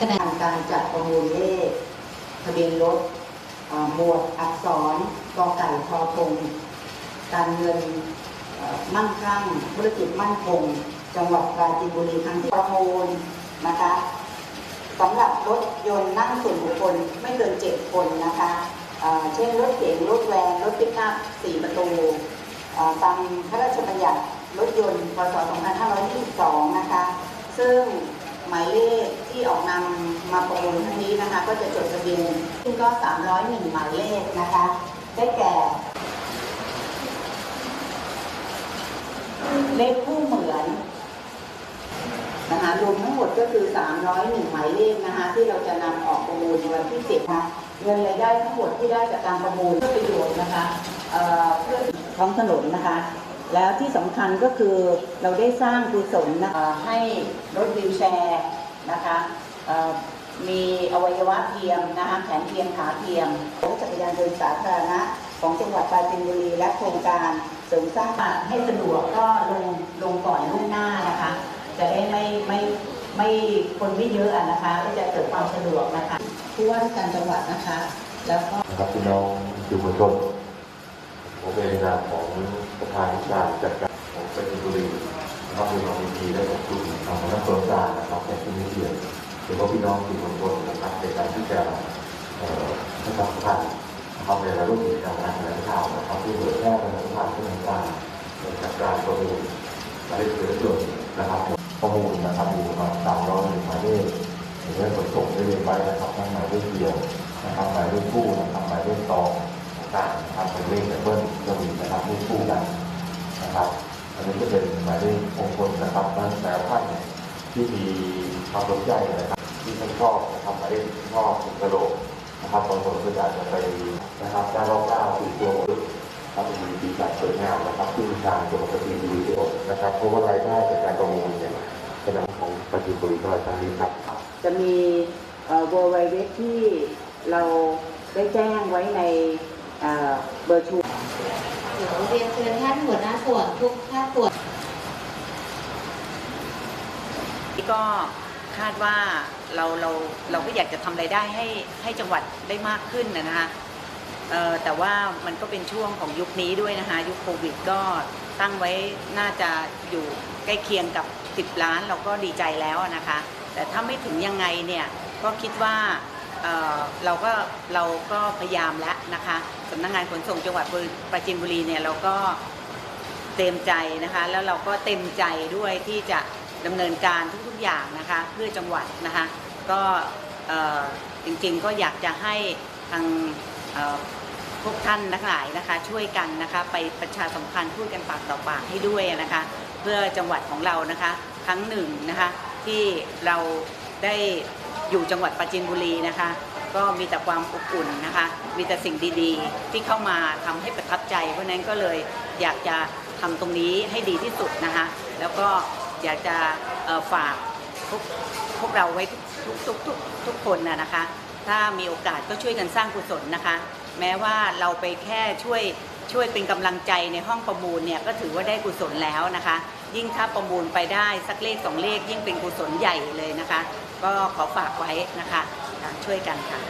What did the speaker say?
ขณะการจัดประมูลเลขทะเบียนรถหมวดอักษรกอไก่ทอทงการเงินมั่งคั่งธุรกิจมั่นคง จังหวัดปราจีนบุรีครั้งที่ประมูลนะคะสำหรับรถยนต์นั่งส่วนบุคคลไม่เกินเจ็ดคนนะคะเช่นรถเก๋งรถแวนรถปิกอัพสี่ประตูตามพระราชบัญญัติรถยนต์พศ2522 นะคะ ซึ่ง หมายเลขที่ออกนำมาประมูลครั้งนี้นะคะ ก็จะจดทะเบียนซึ่งก็ 301 หมายเลขนะคะ ได้แก่ เลขคู่เหมือนนะคะรวมทั้งหมดก็คือ 301 หมายเลขนะคะ ที่เราจะนำออกประมูลในวันที่10นะคะเงินรายได้ทั้งหมดที่ได้จากการประมูลเพื่อประโยชน์นะคะเอ่อเพื่อท้องถนนนะคะ แล้วที่สำคัญก็คือเราได้สร้างกุศลนะคะให้รถวีลแชร์นะคะมีอวัยวะเทียมนะคะแขนเทียมขาเทียมรถจักรยานยนต์สาธารณะของจังหวัดปราจีนบุรีและโครงการเสริมสร้างให้สะดวกก็ลงลงก่อนล่วงหน้านะคะ จะได้ไม่ไม่ไม่คนไม่เยอะอะนะคะก็จะเกิดความสะดวกนะคะผู้ว่าราชการจังหวัดนะคะ แล้วก็นะครับพี่น้องสื่อมวลชน ผมเป็นในนามของประธานกาจัดการของปราจีนบุรีนะครับพี่น้องมีได้ขอบคุณทางคณะกรรมการนะครับในที่นี้เดียวหรือว่าพี่น้องสื่อมวลชนนะครับในการที่จะให้ความสำคัญนะครับในรายละเอียดการงานแลงข่าวนะครับที่เผยแพร่ประชาสัมพันธ์เรื่องการจัดการประมูลหมายเละเบียนรถยนนะครับประมูลนะครับมีประมาณสามร้อยหนึ่งหมายเลขในเรื่องขนส่งได้เรียนไว้นะครับทั้งหมายเลขเดียวนะครับหมายเลขคู่นะครับหมายเลขตองต่างๆทำเป็นเลขดับเบิ้ล นะครับเลขคู่กันนะครับอันนี้ก็เป็นหมายเลขมงคลนะครับนั้นแต่ละท่านเนี่ยที่มีความสนใจนะครับ ที่ท่านชอบนะครับหมายเลขที่ชอบถึงกระโหลกนะครับบางคนก็อยากจะไปนะครับการรอบเก้าสี่ตัวครับมีดีจัดสวยงามนะครับที่ทางจังหวัดปราจีนบุรีที่อนะครับเพราะว่ารายได้จากการประมูลเนี่ยเป็นของปราจีนบุรีก็รายได้นี้ครับ จะมีเวอร์ไวเว็บที่เราได้แจ้งไว้ในเบอร์ชู เดี๋ยวเรียนเชิญท่านหัวหน้าส่วนทุกภาคส่วนก็คาดว่าเราเราเราก็อยากจะทำรายได้ให้ให้จังหวัดได้มากขึ้นนะนะคะแต่ว่ามันก็เป็นช่วงของยุคนี้ด้วยนะคะยุคโควิดก็ตั้งไว้น่าจะอยู่ใกล้เคียงกับ 10 ล้านเราก็ดีใจแล้วนะคะ แต่ถ้าไม่ถึงยังไงเนี่ยก็คิดว่า เเราก็เราก็พยายามแล้วนะคะสำนักงานขนส่งจังหวัดปราจีนบุรีเนี่ยเราก็เต็มใจนะคะ แล้วเราก็เต็มใจด้วยที่จะดำเนินการทุกๆอย่างนะคะเพื่อจังหวัดนะคะ ก็จริงๆก็อยากจะให้ทางพวกท่านทั้งหลายนะคะ ช่วยกันนะคะไปประชาสัมพันธ์พูดกันปากต่อปากให้ด้วยนะคะ เพื่อจังหวัดของเรานะคะ ครั้งหนึ่งนะคะที่เราได้ อยู่จังหวัดปราจีนบุรีนะคะ ก็มีแต่ความอบอุ่นนะคะ มีแต่สิ่งดีๆ ที่เข้ามาทำให้ประทับใจ เพราะนั้นก็เลยอยากจะทำตรงนี้ให้ดีที่สุดนะคะ แล้วก็อยากจะฝากพวกพวกเราไว้ทุกทุกทุกทุกคนนะนะคะ ถ้ามีโอกาสก็ช่วยกันสร้างกุศลนะคะ แม้ว่าเราไปแค่ช่วยช่วยเป็นกำลังใจในห้องประมูลเนี่ยก็ถือว่าได้กุศลแล้วนะคะ ยิ่งถ้าประมูลไปได้สักเลขสองเลขยิ่งเป็นกุศลใหญ่เลยนะคะ ก็ขอฝากไว้นะคะช่วยกันค่ะ